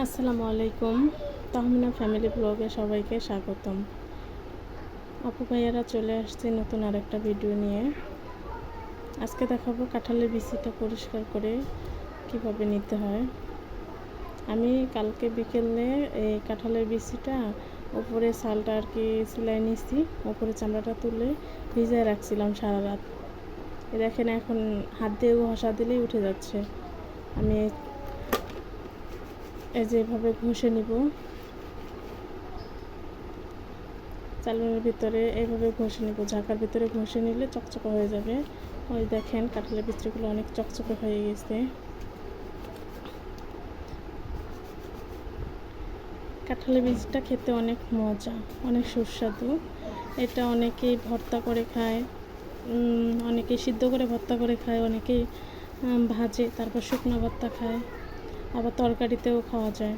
আসসালামু আলাইকুম। তাহমিনা ফ্যামিলি ব্লগে সবাইকে স্বাগতম। আপু ভাইয়ারা চলে আসছে নতুন আরেকটা ভিডিও নিয়ে। আজকে দেখাবো কাঁঠালের বিচিটা পরিষ্কার করে কীভাবে নিতে হয়। আমি কালকে বিকেলে এই কাঁঠালের বিচিটা ওপরে সালটা আর কি সিলাই নিছি ওপরে চামড়াটা তুলে ভিজায় রাখছিলাম সারা রাত দেখেন এখন হাত দিয়ে ঘষা দিলেই উঠে যাচ্ছে। আমি এই যে এভাবে ঘষে নিব। চালনের ভিতরে এইভাবে ঘষে নিব। ঝাঁকার ভিতরে ঘষে নিলে চকচকে হয়ে যাবে। ওই দেখেন, কাঁঠালের বিচিগুলো অনেক চকচকে হয়ে গেছে। কাঁঠালের বীজটা খেতে অনেক মজা, অনেক সুস্বাদু। এটা অনেকেই ভর্তা করে খায় অনেকেই সিদ্ধ করে ভর্তা করে খায়, অনেকেই ভাজে, তারপর শুকনো ভর্তা খায়। আবার তরকারিতেও খাওয়া যায়।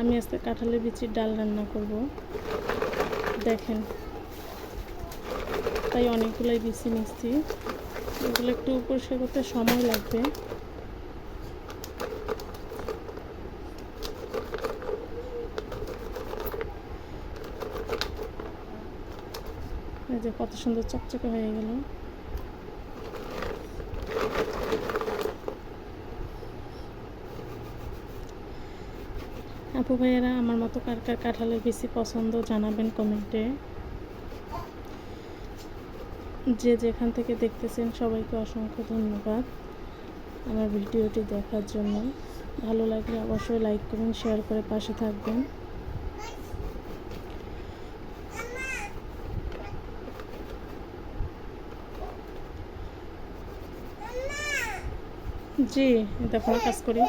আমি আজকে কাঁঠালের বিচির ডাল রান্না করব। দেখেন, তাই অনেকগুলোই বিচি নিচ্ছি। এগুলো একটু পরিষ্কার করতে সময় লাগবে। এই যে কত সুন্দর চকচকে হয়ে গেল। আপু ভাইয়েরা, আমার মতো কার কার কাঁঠালের বেশি পছন্দ জানাবেন কমেন্টে। যে যেখান থেকে দেখতেছেন, সবাইকে অসংখ্য ধন্যবাদ আমার ভিডিওটি দেখার জন্য। ভালো লাগলে অবশ্যই লাইক করুন শেয়ার করে পাশে থাকবেন। জি দেখো কাজ করি।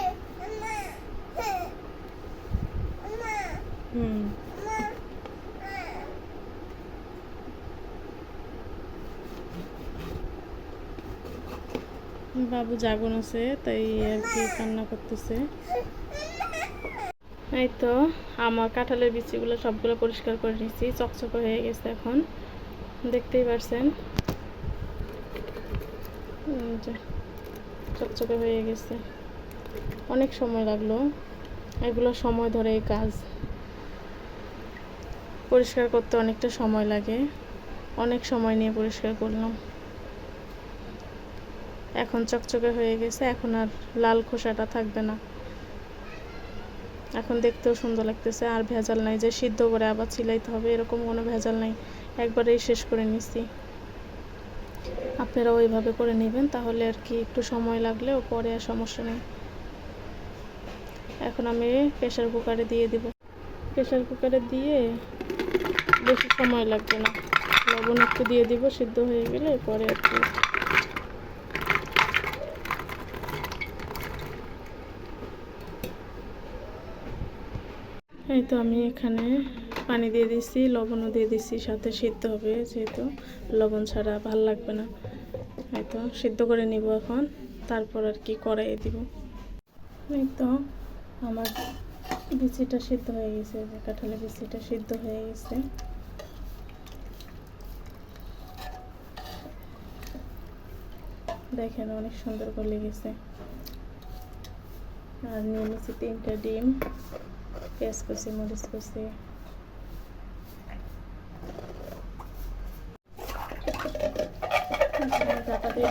হুম। বাবু জাগন আছে, তাই আর কি কান্না করতেছে। এই তো, আমার কাঁঠালের বিচিগুলো সবগুলো পরিষ্কার করে নিয়েছি, চকচকে হয়ে গেছে এখন। দেখতেই পারছেন। চকচকে হয়ে গেছে। অনেক সময় লাগল। এগুলো সময় ধরে এই কাজ। পরিষ্কার করতে অনেকটা সময় লাগে। অনেক সময় নিয়ে পরিষ্কার করলাম। এখন চকচকে হয়ে গেছে। এখন আর লাল খোসাটা থাকবে না। এখন দেখতেও সুন্দর লাগতেছে। আর ভেজাল নাই যে সিদ্ধ করে আবার চিলাইতে হবে, এরকম কোনো ভেজাল নাই। একবারেই শেষ করে নিছি। আপনারা ওইভাবে করে নেবেন, তাহলে আর কি একটু সময় লাগলেও পরে আর সমস্যা নেই। এখন আমি প্রেশার কুকারে দিয়ে দিব। প্রেশার কুকারে দিয়ে বেশি সময় লাগবে না। লবণ একটু দিয়ে দিব, সিদ্ধ হয়ে গেলে পরে আর কি। এই তো আমি এখানে পানি দিয়ে দিচ্ছি লবণও দিয়ে দিচ্ছি সাথে সিদ্ধ হবে যেহেতু। লবণ ছাড়া ভালো লাগবে না। এই তো সিদ্ধ করে নিব এখন, তারপর আর কি কড়াইয়ে দিব। এই তো, আমার বিচিটা সিদ্ধ হয়ে গেছে যে কাঁঠালের বিচিটা সিদ্ধ হয়ে গেছে। দেখেন অনেক সুন্দর করে লেগেছে আর নিয়ে নিচ্ছি তিনটা ডিম, পেঁয়াজ কুচি মরিচ কুচি ঢাকা দিয়ে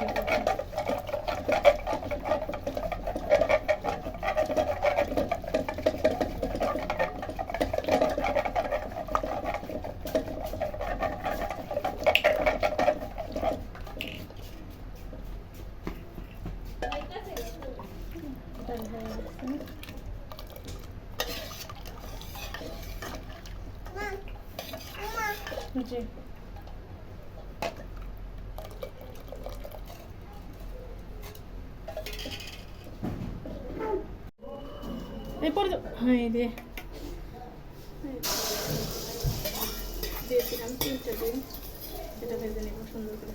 জি এই পরে হ্যাঁ দিয়ে দিয়েছিলাম তিনটা দিন এটা ভেজে নেব সুন্দর করে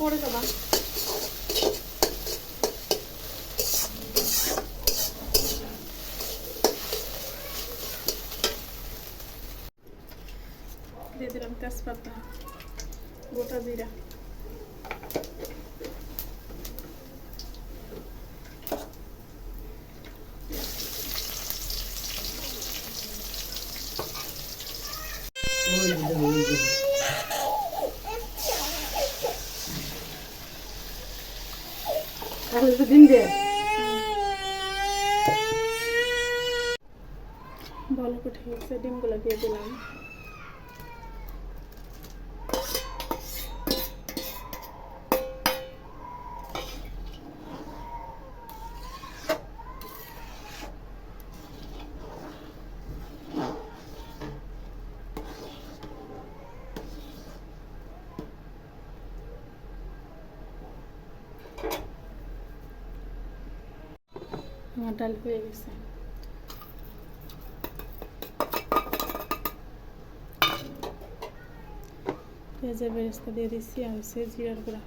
পরে যাবা দিয়ে দিলাম তেজপাতা গোটা জিরা। বলক উঠে ডিমগুলো দিয়ে দিলাম। আমার ডাল হয়ে গেছে। পেঁয়াজের বেরেস্তা দিয়ে দিচ্ছি আর হচ্ছে জিরার গুঁড়া।